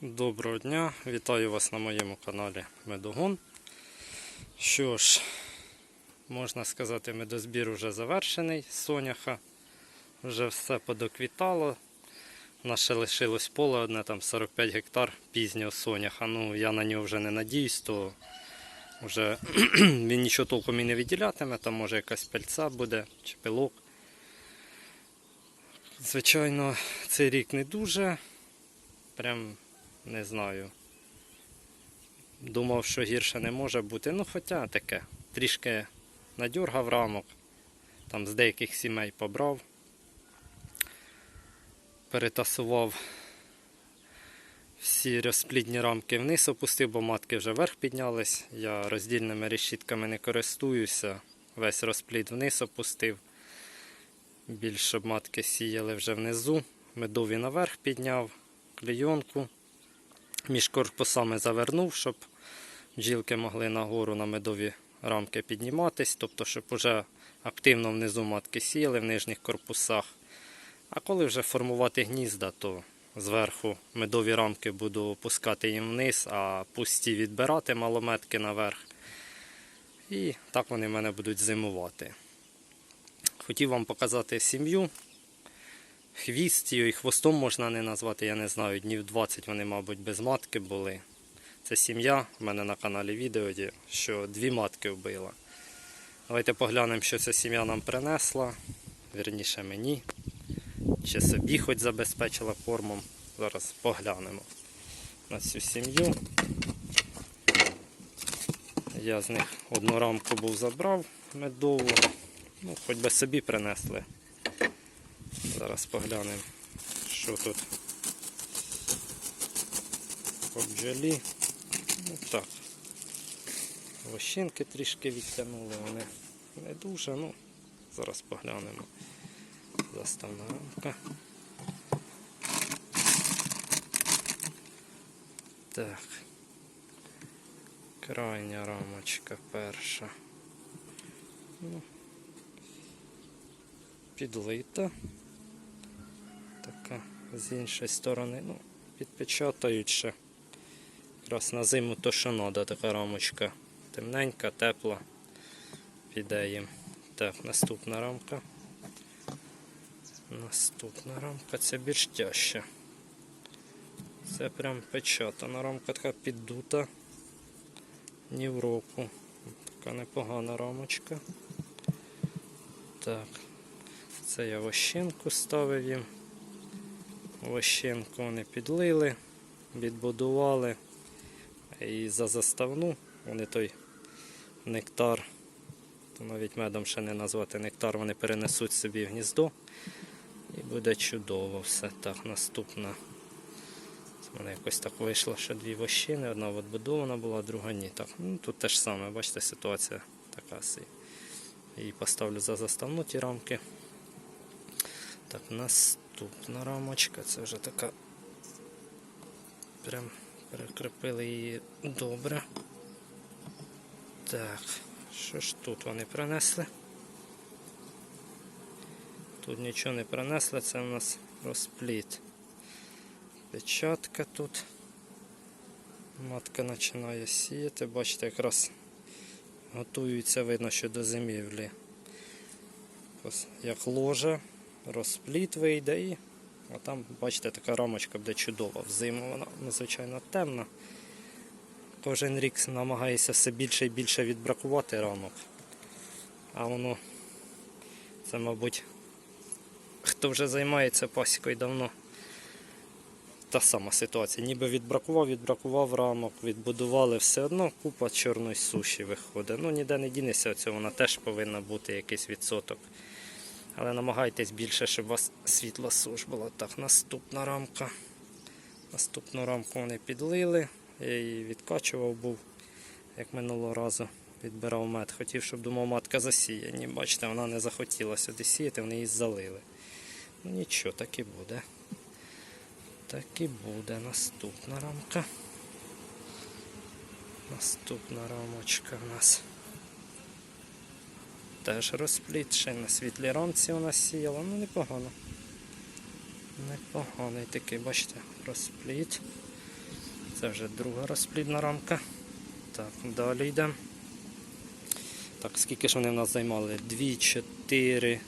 Доброго дня, вітаю вас на моєму каналі Медогон. Що ж, можна сказати, медозбір вже завершений соняха. Вже все подоквітало. Ще лишилось поле одне, там 45 гектар пізнього соняха. Ну, я на нього вже не надіюсь, то вже він нічого толком і не виділятиме, там може якась пельця буде чи пилок. Звичайно, цей рік не дуже. Прям не знаю. Думав, що гірше не може бути. Ну, хоча таке. Трішки надюргав рамок. Там з деяких сімей побрав. Перетасував всі розплідні рамки вниз опустив, бо матки вже вверх піднялись. Я роздільними решітками не користуюся. Весь розплід вниз опустив. Більше щоб матки сіяли вже внизу. Медові наверх підняв, клейонку. Між корпусами завернув, щоб бджілки могли нагору на медові рамки підніматись, тобто, щоб вже активно внизу матки сіяли в нижніх корпусах. А коли вже формувати гнізда, то зверху медові рамки буду опускати їм вниз, а пусті відбирати малометки наверх. І так вони в мене будуть зимувати. Хотів вам показати сім'ю. Хвіст і хвостом можна не назвати, я не знаю, днів 20 вони, мабуть, без матки були. Це сім'я, в мене на каналі відео що дві матки вбила. Давайте поглянемо, що ця сім'я нам принесла. Вірніше мені. Чи собі хоч забезпечила кормом. Зараз поглянемо на цю сім'ю. Я з них одну рамку був забрав медову. Ну, хоч би собі принесли. Зараз поглянемо, що тут по бджолі. Ну так. Вощинки трішки відтягнули, вони не дуже, ну, зараз поглянемо. Заставна рамка. Так. Крайня рамочка перша. Ну, підлита. З іншої сторони, ну, підпечатають ще. Якраз на зиму то що треба, така рамочка. Темненька, тепла. Піде їм. Так, наступна рамка. Наступна рамка це більш тяжча. Це прям печатана рамка така піддута. Ні в року. Така непогана рамочка. Так. Це я вощинку ставив їм. Вощинку вони підлили, відбудували. І за заставну вони той нектар, то навіть медом ще не назвати нектар, вони перенесуть собі в гніздо. І буде чудово все. Так, наступна. В мене якось так вийшло, що дві вощини, одна відбудована була, друга ні. Так, ну, тут те ж саме, бачите, ситуація така. Її поставлю за заставну ті рамки. Так, наступна рамочка, це вже така. Прям перекрепили її добре. Так, що ж тут вони принесли? Тут нічого не принесли, це у нас розпліт. Печатка тут. Матка починає сіяти, бачите, якраз готуються, видно, що до зимівлі. Як ложе, розпліт вийде і а там, бачите, така рамочка буде чудова. Взиму вона надзвичайно темна. Кожен рік намагається все більше і більше відбракувати рамок. А воно, це, мабуть, хто вже займається пасікою давно. Та сама ситуація. Ніби відбракував, відбракував рамок, відбудували все одно, купа чорної суші виходить. Ну ніде не дінеться цього, вона теж повинна бути якийсь відсоток. Але намагайтесь більше, щоб у вас світла суш була. Так, наступна рамка. Наступну рамку вони підлили. Я її відкачував був, як минулого разу відбирав мед. Хотів, щоб думав, матка засіє. Бачите, вона не захотіла сюди сіяти, вони її залили. Ну нічого, так і буде. Так і буде наступна рамка. Наступна рамочка в нас. Теж розпліт, ще на світлій рамці у нас сіяла, ну непогано. Непоганий такий, бачите, розпліт. Це вже друга розплідна рамка. Так, далі йдемо. Так, скільки ж вони в нас займали? 2, 4,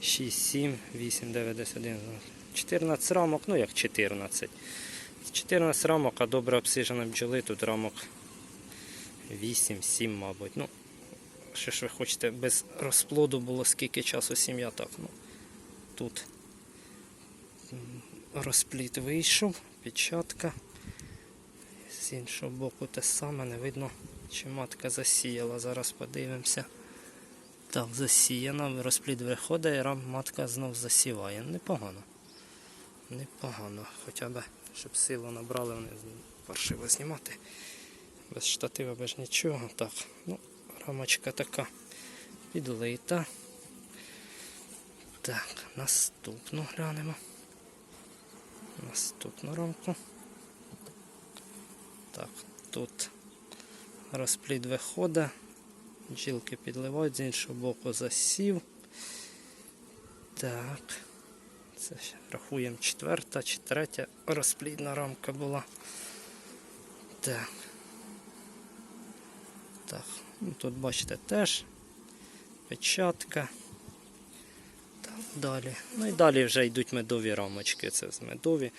6, 7, 8, 9, 10, 11, 14 рамок, ну як 14. 14 рамок, а добре обсижена бджоли, тут рамок 8, 7, мабуть. Ну, що ж ви хочете, без розплоду було скільки часу сім'я так. Ну, тут розплід вийшов, печатка. З іншого боку те саме, не видно, чи матка засіяла. Зараз подивимося. Так, засіяна, розплід виходить, і матка знов засіває. Непогано. Непогано. Хоча б, щоб силу набрали, вони паршиво знімати. Без штатива, без нічого. Так, ну, рамочка така підлита. Так, наступну глянемо. Наступну рамку. Так, тут розплід виходить. Бджілки підливають, з іншого боку засів. Так. Це ще рахуємо четверта чи третя розплідна рамка була. Так. Ну тут бачите теж печатка. Далі. Ну і далі вже йдуть медові рамочки. Це з медові.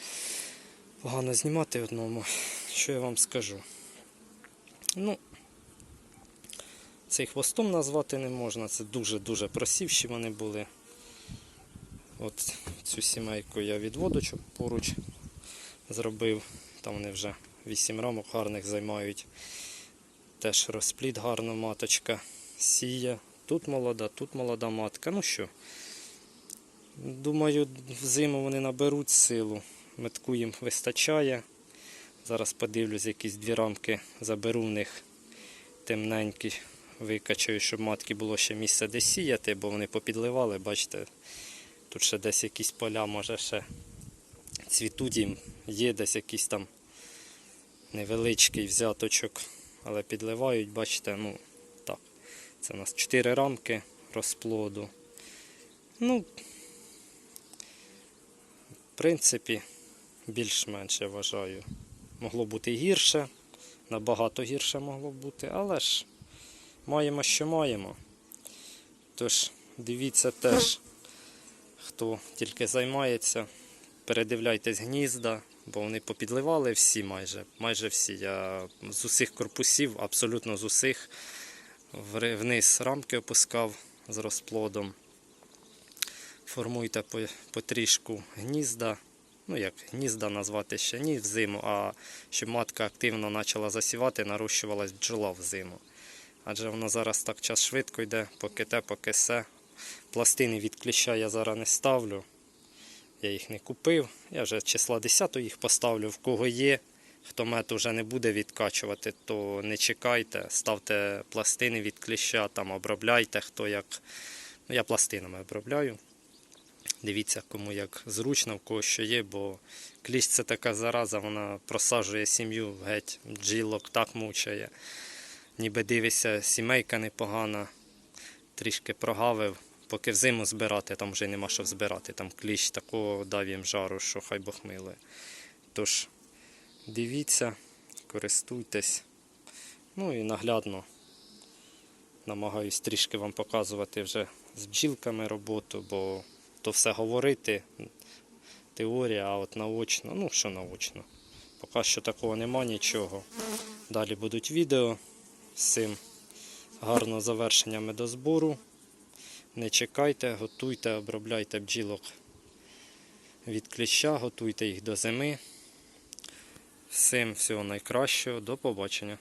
Погано знімати одному. Що я вам скажу? Ну, цей хвостом назвати не можна. Це дуже-дуже просівші вони були. От цю сімейку я від водочок поруч зробив. Там вони вже 8 рамок гарних займають. Теж розплід гарно маточка сіє. Тут молода, тут молода матка. Ну що, думаю, взиму вони наберуть силу. Метку їм вистачає. Зараз подивлюсь, якісь дві рамки заберу в них темненькі, викачаю, щоб матки було ще місце де сіяти, бо вони попідливали, бачите, тут ще десь якісь поля, може ще цвітуть їм, є десь якийсь там невеличкий взяточок, але підливають, бачите, ну так. Це у нас 4 рамки розплоду. Ну, в принципі, більш-менш я вважаю. Могло бути гірше, набагато гірше могло бути, але ж маємо, що маємо. Тож, дивіться теж, хто тільки займається, передивляйтесь гнізда, бо вони попідливали всі майже. Майже всі. Я з усіх корпусів, абсолютно з усіх, вниз рамки опускав з розплодом. Формуйте по- потрішку гнізда. Ну, як гнізда назвати ще ні взиму, а щоб матка активно почала засівати, нарощувалась бджола взиму. Адже воно зараз так час швидко йде, поки те, поки все. Пластини від кліща я зараз не ставлю. Я їх не купив. Я вже числа 10 їх поставлю. В кого є, хто мед вже не буде відкачувати, то не чекайте, ставте пластини від кліща, там обробляйте, хто як. Ну, я пластинами обробляю. Дивіться, кому як зручно, в кого що є, бо кліщ це така зараза, вона просаджує сім'ю геть, бджілок так мучає. Ніби дивишся, сімейка непогана, трішки прогавив, поки взиму збирати, там вже нема що збирати. Там кліщ такого дав їм жару, що хай Бог. Тож, дивіться, користуйтесь. Ну і наглядно намагаюсь трішки вам показувати вже з бджілками роботу, бо то все говорити, теорія, а от наочно, ну що наочно. Поки що такого нема нічого. Далі будуть відео з цим гарного завершення медозбору. Не чекайте, готуйте, обробляйте бджілок від кліща, готуйте їх до зими. Всім всього найкращого, до побачення.